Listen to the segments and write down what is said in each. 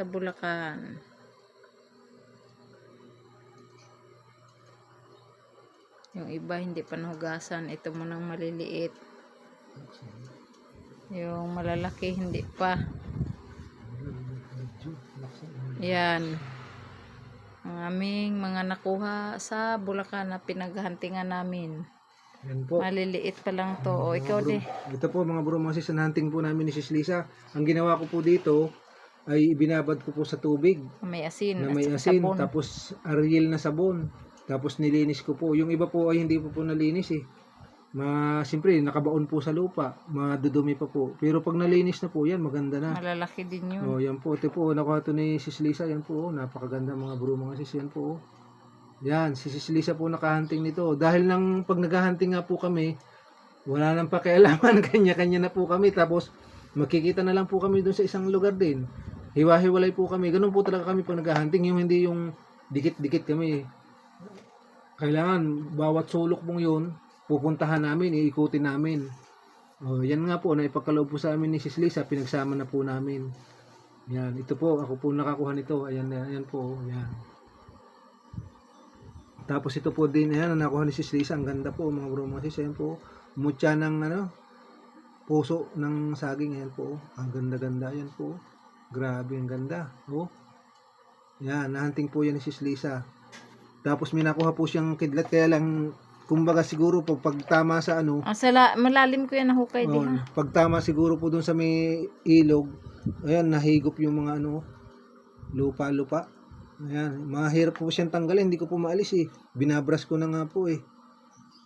sa Bulacan. Yung iba hindi pa nahugasan. Ito munang maliliit. Yung malalaki hindi pa. Yan. Ang aming mga nakuha sa Bulacan na pinaghahantingan namin. Yan po. Maliliit pa lang to. O, ikaw di. Ito po mga bro, mga sis, hunting po namin ni Sis Lisa. Ang ginawa ko po dito ay ibinabad ko po sa tubig May asin. na may asin, sabon. tapos Ariel na sabon. Tapos nilinis ko po. Yung iba po ay hindi po po nalinis eh. Ma, siyempre, nakabaon po sa lupa. Madudumi pa po. Pero pag nalinis na po yan, maganda na. Malalaki din yun. Oh, yan po. Ito po, nakuha to ni Sis Lisa. Yan po. oh. Napakaganda mga bro, mga sis. Yan po. oh. Yan, si Sis Lisa po nakahunting nito. Dahil nang pag naghahunting nga po kami, wala nang pakialaman. Kanya-kanya na po kami. Tapos, makikita na lang po kami doon sa isang lugar din. Hiwa-hiwalay po kami. Ganun po talaga kami pag naghahunting. Yung hindi yung dikit-dikit kami. Kailangan, bawat sulok pong yun, pupuntahan namin, iikutin namin. Oh, yan nga po, na ipagkaloob po sa amin ni Sis Lisa, pinagsama na po namin. Yan, ito po, ako po nakakuha nito. Ayan, ayan po, yan. Tapos ito po din, ayan, nakuha ni Sis Lisa, ang ganda po, mga bro, mga sis, ayan po. Mutya ng, ano, puso ng saging, ayan po. Ang ganda-ganda, ayan po. Grabe, ang ganda. Oh. Yan, nahanting po yan ni Sis Lisa. Tapos may nakuha po siyang kidlat, kaya lang, kumbaga siguro po, pag tama sa ano, Ang sala, malalim ko yan nahukay Oh, ha. pagtama siguro po dun sa may ilog, ayan, nahigop yung mga ano, lupa-lupa. Ayan, mahirap po siyang tanggalin, hindi ko po maalis eh. Binabras ko na nga po eh.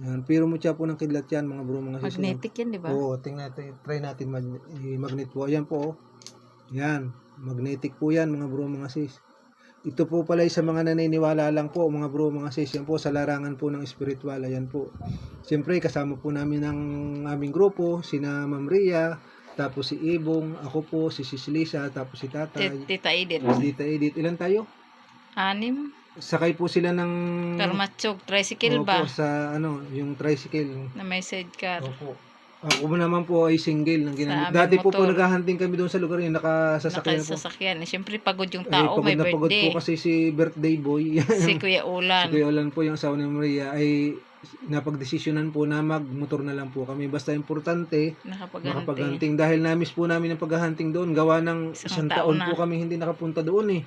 Ayan, pero mo po ng kidlat yan, mga bro, mga sis. Magnetic yan, di ba? Oo, tingnan natin, try natin mag, i-magnet po. Ayan po, oh. Yan, magnetic po yan, mga bro, mga sis. Ito po pala sa mga naniniwala lang po, mga bro, mga sis. Yan po, sa larangan po ng spiritual. Ayan po. Siyempre, kasama po namin ang aming grupo, sina Ma'am Ria, tapos si Ibong, ako po, si Sis Lisa, tapos si Tatay, Tita Edith. Tita Edith. Ilan tayo? Anim. Sakay po sila ng... Karmatsog. Tricycle Opo, ba? sa ano, yung tricycle. Na may sidecar. Opo. Ako naman po ay single ng ginamit. Sa aming Dati po po motor. naghahunting kami doon sa lugar yun, nakasasakyan po. Nakasasakyan. Eh, Siyempre, pagod yung Ay, tao. pagod may na pagod birthday. po kasi si birthday boy. Si Kuya si Ulan. Kuya Olan po yung asawa ni Maria ay napagdesisyonan po na magmotor na lang po kami. Basta importante, Nakapagante. makapag-hunting. Dahil namiss po namin ang pag-hunting doon. Gawa ng Isang isang taon taon po kami hindi nakapunta doon eh.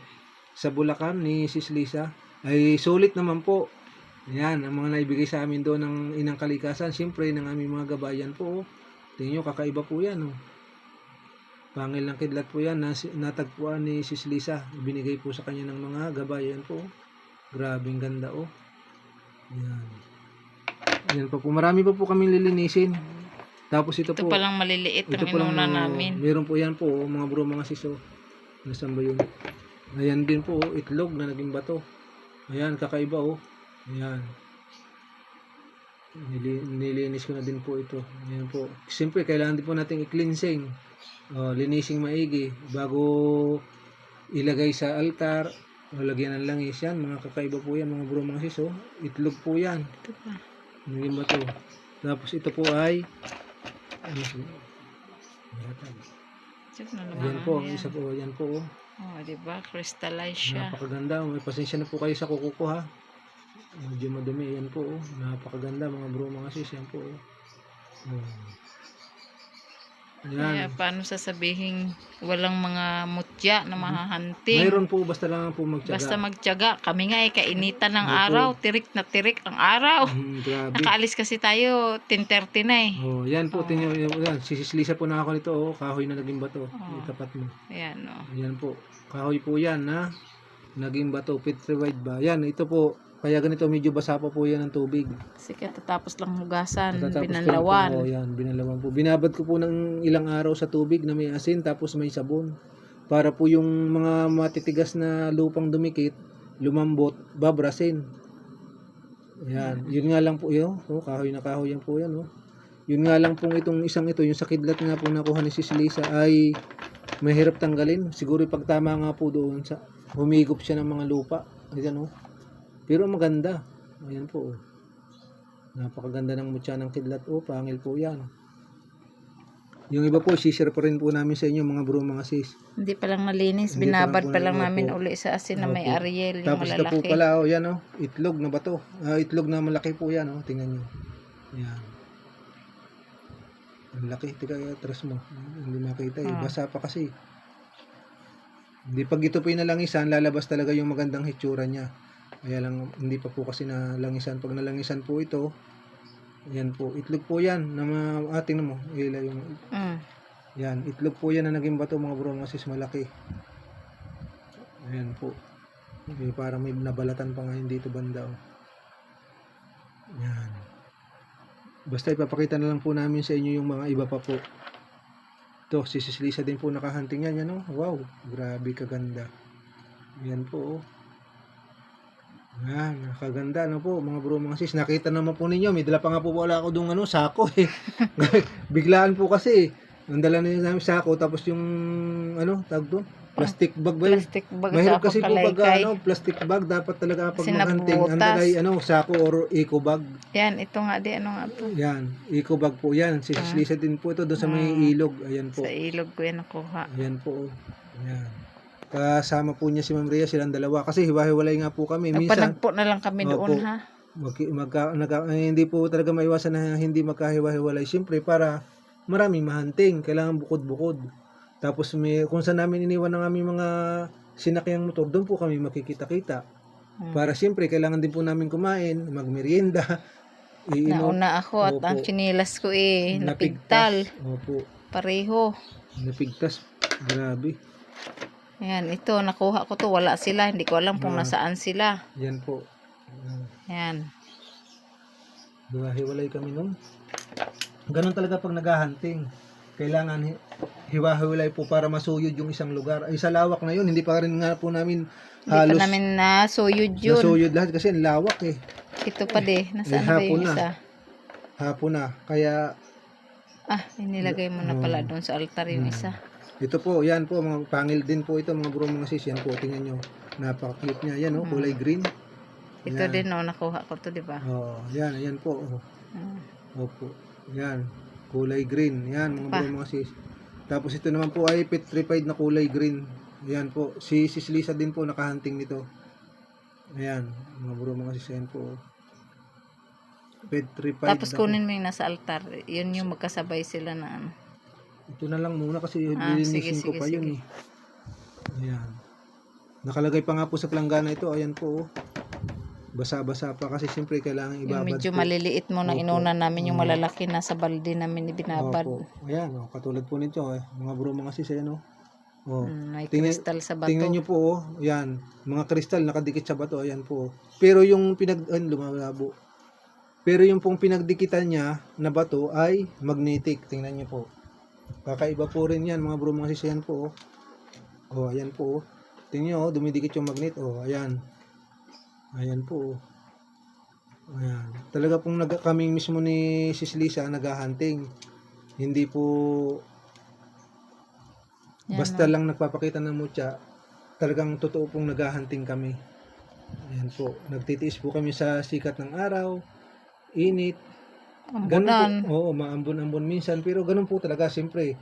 Sa Bulacan ni Sis Lisa. Ay sulit naman po. Yan, ang mga naibigay sa amin doon ng inang kalikasan. Siyempre, ng aming mga gabayan po. oh. Tingnan nyo, kakaiba po yan. Oh. Pangil ng kidlat po yan. Nas, natagpuan ni Sis Lisa. Binigay po sa kanya ng mga gabayan po. oh. Grabing ganda oh. Yan. Yan pa po. Marami pa po kami lilinisin. Tapos ito, Ito po. palang maliliit ang Ito po lang inuna namin. Meron po yan po, oh, mga bro, mga siso. Nasaan ba yun? Ayan din po, oh, itlog na naging bato. Ayan, kakaiba oh. Ayan. Nili, nilinis ko na din po ito. Ayan po. Siyempre, kailangan din po natin i-cleansing. Oh, linising maigi bago ilagay sa altar o lagyan ng langis yan. Mga kakaiba po yan, mga bro, mga siso. Itlog po yan. Ito pa. Naging bato. Tapos ito po ay ano po? Ayan po, ang Ayan. isa po, yan po. Oh. Oh, di ba? Crystallize siya. Napakaganda. May pasensya na po kayo sa kuko ko ha. Medyo madumi. Yan po. Oh. Napakaganda mga bro, mga sis. Yan po. Oh. Oh. Kaya Yan. paano sasabihin walang mga mutya na mahahunting? Mayroon po, basta lang po magtyaga. Basta magtiyaga. Kami nga ay kainitan ng Opo. araw. Tirik na tirik ang araw. Hmm, grabe. Nakaalis kasi tayo 10.30 na eh. Oh, yan po, Oh. mo yan. Sisislisa po na ako nito, oh. Kahoy na naging bato. Oh. Itapat mo. Ayan o. Yan po. Kahoy po yan na naging bato. Petrified ba? Yan, ito po. Kaya ganito, medyo basa pa po yan ng tubig. Kasi katatapos lang hugasan. Katatapos Binanlawan. Po, oh, yan, binalawan po. Binabad ko po ng ilang araw sa tubig na may asin tapos may sabon. Para po yung mga matitigas na lupang dumikit, lumambot, babrasin. Yan. Yun nga lang po yun. Oh, kahoy na kahoy yan po yan. Oh. Yun nga lang pong itong isang ito, yung sa kidlat nga po nakuha ni Sis Lisa ay mahirap tanggalin. Siguro pag tama nga po doon sa humigop siya ng mga lupa. Ayan oh. Pero maganda. Ayan po. Oh. Napakaganda ng mutya ng kidlat. Oh, pangil po yan. Yung iba po, sisir pa rin po namin sa inyo mga bro, mga sis. Hindi pa lang nalinis. Hindi pa lang Binabad po pa lang namin po. uli sa asin na may. Ariel, yung Tapos ito po malalaki. pala, oh, yan oh, itlog na ba to? Ah, itlog na malaki po yan, oh, tingnan nyo. Yan. Ang laki, tika, atras mo. Hindi makita eh, Ah. basa pa kasi. Hindi pag ito po yung nalangisan, lalabas talaga yung magandang hitsura niya. Kaya lang, hindi pa po kasi nalangisan. Pag nalangisan po ito, yan po, itlog po yan, na ma- ah, tingnan mo, ila yung, Mm. yan, itlog po yan na naging bato mga bro, mga sis, malaki. Ayan po. May parang may nabalatan pa ngayon dito banda. Oh. Yan. Basta ipapakita na lang po namin sa inyo yung mga iba pa po. Ito, si Sis Lisa din po nakahunting yan. Yan oh. Wow, grabe kaganda. Yan po oh. Yan, nakaganda ano po mga bro mga sis. Nakita naman po ninyo, may dala pa nga po wala ako dung ano, sako eh. Biglaan po kasi. Ang dala na namin sako tapos yung ano, tawag doon, plastic bag ba yun? Plastic bag Mahirap kasi po pag ano, plastic bag dapat talaga pag Kasi maghunting, ang dalay ano, sako or eco bag. Yan, ito nga di, ano nga to. Yan, eco bag po yan. Si Ah. Din po ito doon sa may Ah. ilog. Ayan po. Sa ilog ko yan nakuha. Ayan po. oh. Ayan. Kasama po niya si Ma'am Rhea, silang dalawa. Kasi hiwa-hiwalay nga po kami. Minsan, Nagpanagpo na lang kami Opo. doon ha. mag, magka, nagka- eh, hindi po talaga maiwasan na hindi magkahiwa-hiwalay. Siyempre, para maraming mahunting. Kailangan bukod-bukod. Tapos may, kung saan namin iniwan ng aming mga sinakyang motor, doon po kami makikita-kita. Hmm. Para siyempre, kailangan din po namin kumain, magmerienda, iinom. Nauna ako at ang Opo. chinilas ko eh, napigtal. Opo, Pareho. napigtas. Grabe. Ayan, ito, nakuha ko to. Wala sila. Hindi ko alam kung Ah. nasaan sila. Yan po. Ayan. Ayan. Diba, hiwalay kami nun. Ganun talaga pag naghahunting. Kailangan hi- hiwa-hiwalay po para masuyod yung isang lugar. Ay, sa lawak na yun, hindi pa rin nga po namin Hindi pa halos namin nasuyod yun. nasuyod lahat kasi lawak eh. Ito pa de. Nasaan Eh, ba hapon yung na. isa? Hapon na. Kaya Ah, inilagay mo na pala doon sa altar yung Hmm. isa. Ito po, yan po, mga pangil din po ito, mga bro, mga sis. Yan po, tingnan nyo. Napaka-cute niya. Yan oh, kulay green. Ito Yan. din, no, nakuha ko to, di ba? Oh, yan, yan po. Oh. Hmm. Opo. Yan. Kulay green. Yan, mga Pa. bro, mga sis. Tapos ito naman po ay petrified na kulay green. Yan po. Si Sis Lisa din po nakahunting nito. Ayan, mga bro, mga sis. Yan po. Petrified. Tapos kunin mo yung nasa altar. Yun yung magkasabay sila na ano. Ito na lang muna kasi Ah, lilinisin sige, ko sige, pa yun sige. eh. Ayan. Nakalagay pa nga po sa planggana ito. Ayan po. oh. Basa-basa pa kasi siyempre kailangan Yung ibabad medyo po. maliliit mo na Opo. inuna namin yung Mm. malalaki nasa balde namin ibinabad. Opo. Ayan, oh, katulad po nito. Eh. Mga bro, mga sis. Ayan oh. Oh. Mm, may Tingnan- kristal sa bato. Tingnan nyo po, oh. Yan. Mga kristal nakadikit sa bato. Ayan po. Pero yung pinag... Ay, lumalabo. Pero yung pong pinagdikitan niya na bato ay magnetic. Tingnan nyo po. Kakaiba po rin yan, mga bro, mga sis. Ayan po, oh. Oh, ayan po, oh. Tingnan nyo, oh. Dumidikit yung magnet. Oh, ayan. Ayan po. Ayan. Talaga pong nag kaming mismo ni Sis Lisa naghahunting. Hindi po Yan, Basta oh. lang nagpapakita ng mutya, talagang totoo pong naghahunting kami. Ayan po, nagtitiis po kami sa sikat ng araw, init. Ganun Ambunan. po, oo, maambon-ambon minsan, pero ganun po talaga, siyempre,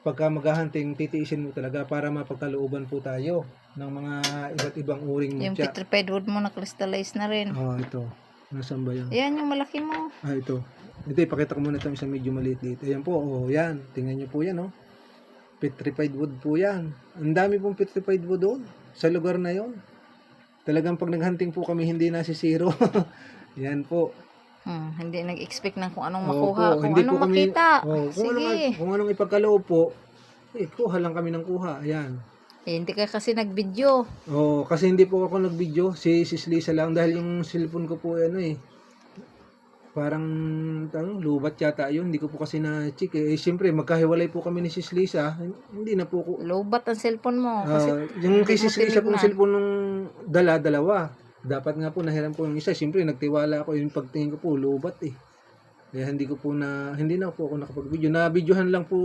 pagka maghahunting, titiisin mo talaga para mapagkalooban po tayo ng mga iba't ibang uring Yung mutya. petrified wood mo na crystallize na rin. Oo, ito. Nasaan ba yan? Yan yung malaki mo. Ah, ito. Ito, ipakita ko muna itong isang medyo maliit dito. Ayan po, oh, yan. Tingnan nyo po yan, oh. Petrified wood po yan. Ang dami pong petrified wood doon sa lugar na yon. Talagang pag naghunting po kami, hindi nasisiro. yan po. Hmm, hindi nag-expect ng kung anong makuha, kung hindi anong po kami- makita. Oh, kung, Sige. anong, kung anong ipagkaloob po, eh, kuha lang kami ng kuha. Ayan. Eh, hindi ka kasi nag-video. Oh, kasi hindi po ako nag-video. Si Sis Lisa lang dahil yung cellphone ko po ano eh. Parang tanong, lubat yata yun. Hindi ko po kasi na-check eh. eh siyempre, magkahiwalay po kami ni Sis Lisa. Hindi na po ko. Lobat ang cellphone mo. Kasi yung kay Sis Lisa pong cellphone nung dala, dalawa. Dapat nga po nahiram ko yung isa. Siyempre, nagtiwala ako. Yung pagtingin ko po, lubat eh. Kaya hindi ko po na, hindi na po ako nakapag-video. Na-videohan lang po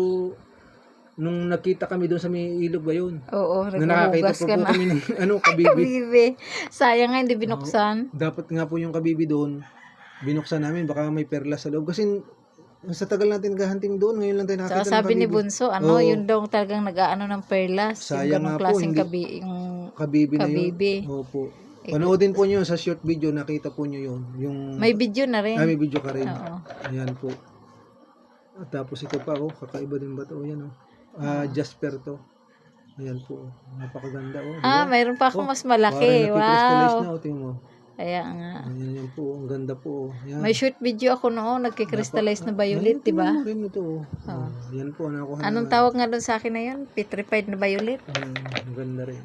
nung nakita kami doon sa may ilog ba yun. Oo, Na nakakita po ka po na. kami ng ano, kabibi. Kabibi. Sayang nga, hindi binuksan. Dapat nga po yung kabibi doon, binuksan namin, baka may perlas sa loob. Kasi sa tagal natin gahanting doon, ngayon lang tayo Saka ng sabi ni kabibi. Bunso, ano, Oo. yun daw talagang nag-aano ng perlas. Sayang yung nga po, hindi- kabi, yung Kabibi na yun. kabibi. Opo. Panoodin po nyo sa short video, nakita po nyo yun. Yung, May video na rin. ah, may video ka rin. Oo. Ayan po. At tapos ito pa, oh, kakaiba din ba ito? Ayan, oh. Ah, Jasper to. Ayan po. oh. Napakaganda, oh. Ah, diba? mayroon pa ako Oh, mas malaki. Parang nakikrystallize Wow. na, oh, tingnan mo. Kaya nga. Ayan, yan po. Ang ganda po. oh. Ayan. May short video ako noon, nagkikrystallize na violet, Ayan, di ba? rin ito, oh. Oh, Yan po, nakuha na. Anong tawag nga doon sa akin na yun? Petrified na violet? Mm, ang ganda rin.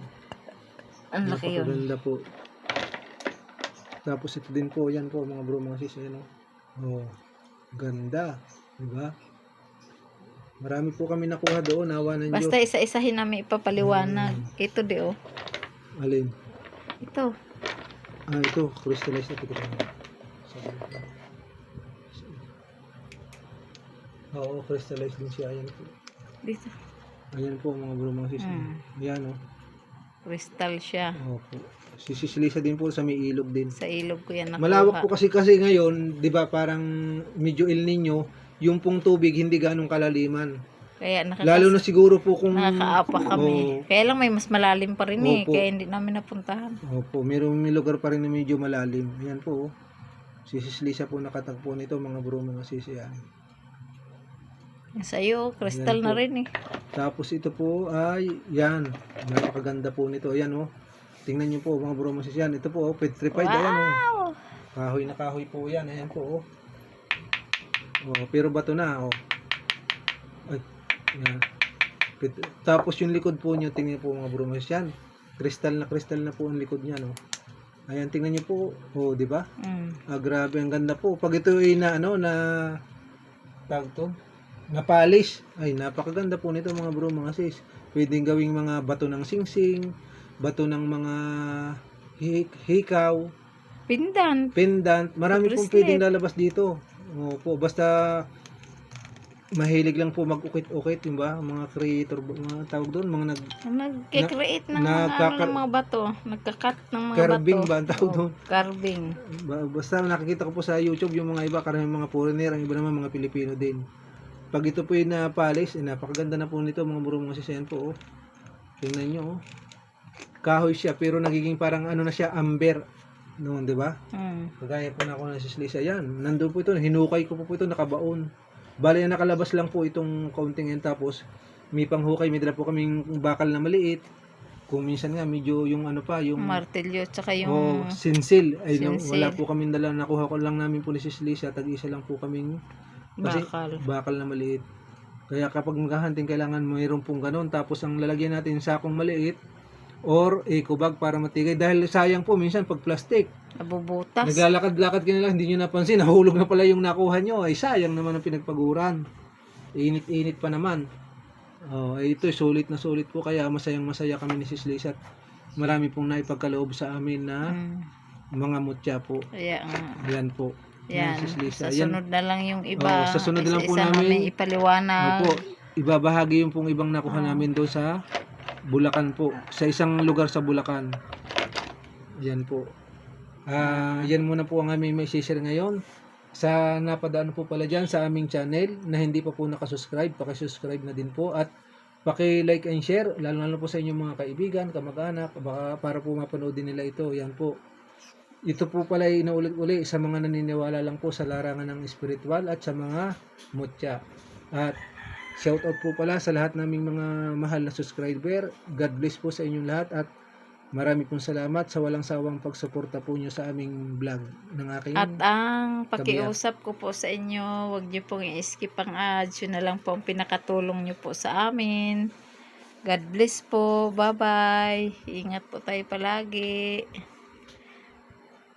Ang laki yun. Napakaganda po. Tapos ito din po, yan po mga bro, mga sis, ayan o. Oh, ganda. Diba? Marami po kami nakuha doon, nawa ng Basta Diyos. isa-isahin namin ipapaliwanag. Mm. Ito di oh. Alin? Ito. Ah, ito, crystallized na ito. Oo, crystallized din siya. Ayan po. Dito. Ayan po mga bro, mga sis. Mm. Ayan o. Crystal siya. Opo. Si Sis Lisa din po sa may ilog din. Sa ilog ko yan nakuha. Malawak po kasi kasi ngayon, 'di ba, parang medyo El Nino, yung pong tubig hindi ganong kalaliman. Kaya nakakas- Lalo na siguro po kung nakakaapa kami. Oo. Kaya lang may mas malalim pa rin eh. Opo. Kaya hindi namin napuntahan. Opo, mayroong may lugar pa rin na medyo malalim. Ayan po. oh. Si Sis Lisa po nakatagpo nito, mga bro, mga sisi. yan. Sa iyo, crystal na po. rin eh. Tapos ito po ay, yan. Napakaganda po nito. Ayan oh. Tingnan niyo po mga bro, mga sisi. Yan. Ito po, oh, petrified. Ayan oh. Wow! Kahoy na kahoy po yan. Ayan po, oh. Oh, pero bato na, oh. Ay, yan. Pit- Tapos yung likod po nyo, tingnan po mga brumas yan. Kristal na kristal na po ang likod niya, no. Ayan, tingnan niyo po. Oh, di ba? Mm. Ah, grabe, ang ganda po. Pag ito ay na, ano, na, tag to, na polish. Ay, napakaganda po nito mga bro, mga sis. Pwedeng gawing mga bato ng singsing, bato ng mga hik- hikaw, Pindan. pendant, marami pong Bracelet. pwedeng lalabas dito. Opo, basta mahilig lang po mag-ukit-ukit, yung ba? Mga creator, mga tawag doon, mga nag Nagkikreate ng mga, ano, ng mga bato. Nagkakat ng mga carving bato. ba ang tawag Oo, doon? Carving. Ba- Basta nakikita ko po sa YouTube yung mga iba, karamihan mga foreigner, ang iba naman mga Pilipino din. Pag ito po yung na-polish, eh, napakaganda na po nito, mga bro, mga sisyan po, oh. Tingnan nyo, oh. Kahoy siya, pero nagiging parang ano na siya, amber. Noon, di ba? Mm. Kagaya po na ako na si Lisa. Yan, nandun po ito. Hinukay ko po po ito, nakabaon. Bali, ang nakalabas lang po itong counting yan. Tapos, may panghukay, may dala po kaming bakal na maliit. Kung minsan nga, medyo yung ano pa, yung Martilyo, tsaka oh, yung... sinsil. Ay, Sinsil. wala po kaming dala. Nakuha ko lang namin po ni Sis Lisa. Tag-isa lang po kaming kasi- bakal. bakal na maliit. Kaya kapag maghahunting, kailangan mayroon pong ganun. Tapos, ang lalagyan natin sakong maliit or eco bag para matigay. Dahil sayang po, minsan pag plastic, Nabubutas. Naglalakad-lakad ka hindi nyo napansin, nahulog na pala yung nakuha nyo. Ay, sayang naman ang pinagpaguran. Init-init pa naman. Oh, eh, ito, sulit na sulit po. Kaya masayang masaya kami ni Sis Liz at marami pong naipagkaloob sa amin na Mm. mga mutya po. Nga. Yan po. Yan. Sis Lisa. Sa sunod na lang yung iba. Oo, sa sunod na lang po Isa-isa namin- ipaliwanag. Opo, ibabahagi yung pong ibang nakuha Ah. namin doon sa Bulacan po. Sa isang lugar sa Bulacan. Yan po. Ah, yan muna po ang aming may share ngayon. Sa napadaan po pala dyan sa aming channel na hindi pa po nakasubscribe, pakisubscribe na din po at paki-like and share, lalo lalo po sa inyong mga kaibigan, kamag-anak, baka para po mapanood din nila ito. Yan po. Ito po pala ay inaulit-uli sa mga naniniwala lang po sa larangan ng spiritual at sa mga mutya. At shoutout po pala sa lahat naming mga mahal na subscriber. God bless po sa inyong lahat at marami pong salamat sa walang sawang pagsuporta po nyo sa aming vlog ng aking At ang pakiusap ko po sa inyo, huwag niyo pong i-skip ang ads. Yun na lang po ang pinakatulong niyo po sa amin. God bless po. Bye-bye. Ingat po tayo palagi.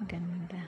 Ganda.